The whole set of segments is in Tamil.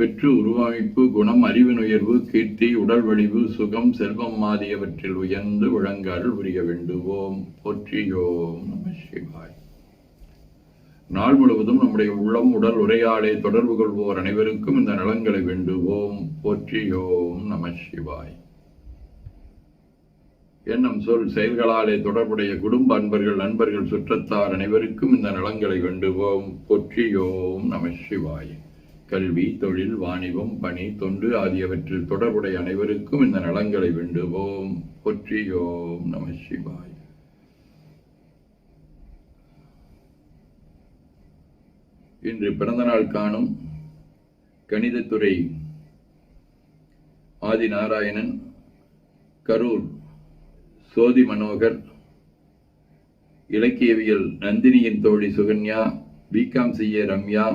பெற்று உருவமைப்பு குணம் அறிவினுயர்வு கீர்த்தி உடல் வலிவு சுகம் செல்வம் ஆகியவற்றில் உயர்ந்து விளங்க அருள் புரிய வேண்டுவோம் போற்றியோம் நம சிவாய். நாள் முழுவதும் நம்முடைய உள்ளம் உடல் உரையாடை தொடர்பு கொள்வோர் அனைவருக்கும் இந்த நலன்களை வேண்டுவோம் போற்றியோம் நம சிவாய். எண்ணம் சொல் செயல்களாலே தொடர்புடைய குடும்ப அன்பர்கள் நண்பர்கள் சுற்றத்தார் அனைவருக்கும் இந்த நலன்களை வேண்டுவோம் போற்றியோம் நம சிவாய். கல்வி தொழில் வாணிபம் பணி தொண்டு ஆகியவற்றில் தொடர்புடைய அனைவருக்கும் இந்த நலன்களை வேண்டுவோம். போற்றியோம் நம சிவாய். இன்று பிறந்தநாள் காணும் கணிதத்துறை ஆதி நாராயணன் கரூர் சோதி மனோகர் இலக்கியவியல் நந்தினியின் தோழி சுகன்யா பிகாம் செய்ய ரம்யா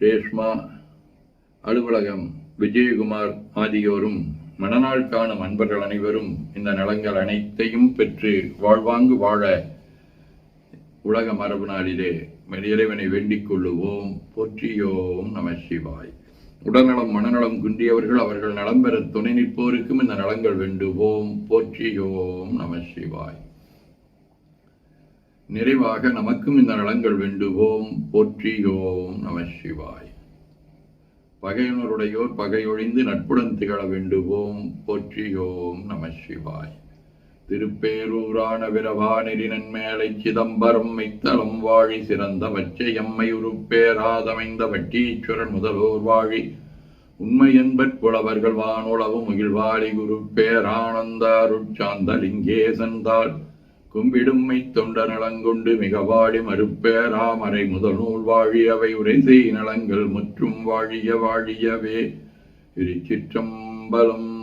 ரேஷ்மா அலுவலகம் விஜயகுமார் ஆகியோரும் மனநாள் காணும் அன்பர்கள் அனைவரும் இந்த நலங்கள் அனைத்தையும் பெற்று வாழ்வாங்கு வாழ உலக மரபு நாளிலே இறைவனை வேண்டிக் கொள்ளுவோம். போற்றியோம் நம சிவாய். உடல்நலம் மனநலம் குன்றியவர்கள் அவர்கள் நலம் பெற துணை நிற்போருக்கும் இந்த நலங்கள் வேண்டுவோம். போற்றியோம் நம சிவாய். நிறைவாக நமக்கும் இந்த நலங்கள் வேண்டுவோம். போற்றியோம் நம பகையினருடையோர் பகையொழிந்து நட்புடன் திகழ வேண்டுவோம் போற்றியோம் நம சிவாய். திருப்பேரூரான விரவானெறி நன்மேலை சிதம்பரம் மைத்தளம் வாழி சிறந்த வச்சை எம்மை உருப்பேராதமைந்த வட்டீச்சுரன் முதல்வோர் வாழி. உண்மை என்பற் புலவர்கள் வானுளவும் மகிழ்வாழி குரு பேரானந்த அருட்சாந்த லிங்கேசந்தாள் கும்பிடும்மை தொண்ட நலங்கொண்டு மிகவாடி மறுப்பேராமரை முதல் நூல் வாழியவை உரை நலங்கள் முற்றும் வாழிய வாழியவே. திருச்சிற்றம்பலம்